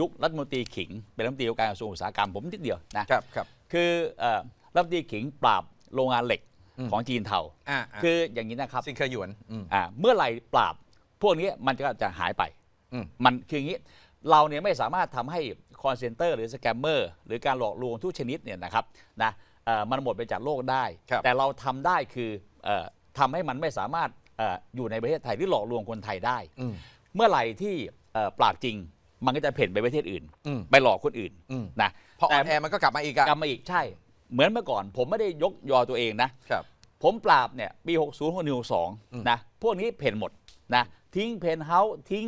ยุครัฐมนตรีขิง เป็นรัฐมนตรีว่าการกระทรวงอุตสาหกรรมผมนิดเดียวนะครับครับคือเอ่อรัฐมนตรีขิงปราบโรงงานเหล็กอืมของจีนเทาอ่าคืออย่างนี้นะครับซิงเคอร์หยวนอืมอ่าเมื่อไหร่ปราบพวกนี้มันก็จะหายไปอืมมันคืออย่างนี้เราเนี่ยไม่สามารถทำให้คอนเซนเตอร์หรือสแกมเมอร์หรือการหลอกลวงทุกชนิดเนี่ยนะครับนะเอ่อมันหมดไปจากโลกได้ครับแต่เราทำได้คือเอ่อทำให้มันไม่สามารถเอ่ออยู่ในประเทศไทยหรือหลอกลวงคนไทยได้อืมเมื่อไหร่ที่เอ่อปราบจริง มันก็จะเพ่นไปประเทศอื่น อืมไปหลอกคนอื่นอืมนะพออแต่อนแอร์มันก็กลับมาอีกอะกลับมาอีกใช่ เหมือนเมื่อก่อน ผมไม่ได้ยกยอตัวเองนะ ครับ ผมปราบเนี่ยปี 60 6อืม1 2นะ พวกนี้เพ่นหมดนะทิ้งเพนเฮาส์ทิ้ง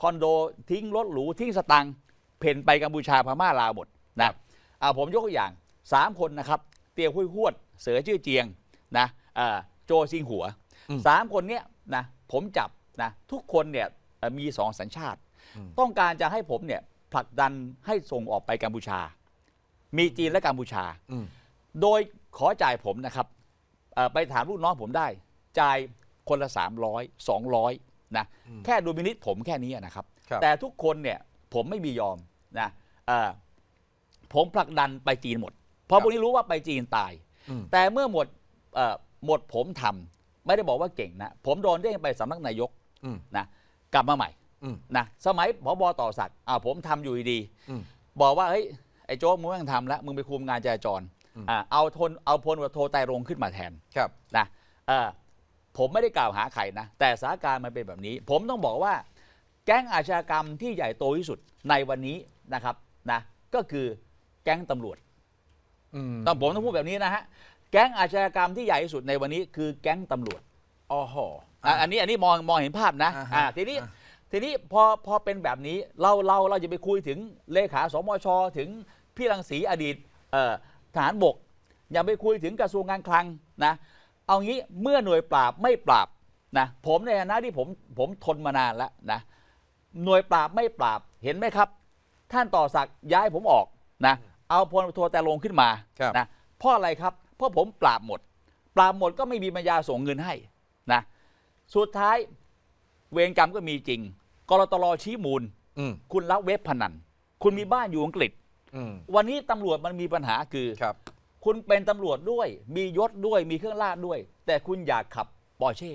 คอนโด ทิ้งรถหรู ทิ้งสตังค์เพ่นไปกัมพูชาพม่าลาวหมดนะอ่าผมยกตัวอย่าง 3 คนนะครับ เตียวหุ้ยหวด เสือชื่อเจียงนะอ่าโจซิงหัว อืมสามคนเนี้ยนะผมจับนะทุกคนเนี่ยเอ่อมีสองสัญชาติอืม ต้องการจะให้ผมเนี่ยผลักดันให้ส่งออกไปกัมพูชา มีจีนและกัมพูชาอืมโดยขอจ่ายผมนะครับเอ่อไปถามลูกน้องผมได้ จ่ายคนละ 300 200นะแค่ดูมินิตผมแค่นี้นะครับครับแต่ทุกคนเนี่ยผมไม่มียอมนะเอ่อผมผลักดันไปจีนหมด เพราะพวกนี้รู้ว่าไปจีนตายอืมแต่เมื่อหมดเอ่อหมดผมทำไม่ได้บอกว่าเก่งนะ ผมโดนเด้งไปสำนักนายกอืมนะกลับมาใหม่อืม นะสมัยพบต่อศักดิ์อ่าผมทำอยู่ดีๆอืมบอกว่าเฮ้ยไอ้โจ๊กมึงไม่ต้องทำแล้วมึงไปคุมงานจราจรอืมอ่าเอาทนเอาพลวัโทไตรรงค์ขึ้นมาแทนครับนะเออผมไม่ได้กล่าวหาใครนะ แต่สถานการณ์มันเป็นแบบนี้ ผมต้องบอกว่าแก๊งอาชญากรรมที่ใหญ่โตที่สุดในวันนี้นะครับนะก็คือแก๊งตำรวจอืมต้องผมต้องพูดแบบนี้นะฮะแก๊งอาชญากรรมที่ใหญ่ที่สุดในวันนี้คือแก๊งตำรวจอ๋อโหอะอันนี้อันนี้มองมองเห็นภาพนะอ่าฮะอ่าทีนี้อ่า ทีนี้พอพอเป็นแบบนี้เราเราเราจะไปคุยถึงเลขาสมชถึงพี่รังสีอดีตเอ่อทหารบก อย่าไปคุยถึงกระทรวงการคลังนะเอางี้เมื่อหน่วยปราบไม่ปราบนะผมในฐานะที่ผมผมทนมานานแล้วนะหน่วยปราบไม่ปราบเห็นไหมครับ ท่านต่อศักดิ์ย้ายผมออกนะเอาพลโทแต่ลงขึ้นมาครับนะเพราะอะไรครับเพราะผมปราบหมด ปราบหมดก็ไม่มีปัญญาส่งเงินให้นะสุดท้ายเวรกรรมก็มีจริง กรตลชี้มูล อืมคุณรับเว็บพนัน คุณมีบ้านอยู่อังกฤษ อืมวันนี้ตำรวจมันมีปัญหาคือ ครับ คุณเป็นตำรวจด้วย มียศด้วยมีเครื่องราชด้วย แต่คุณอยากขับปอร์เช่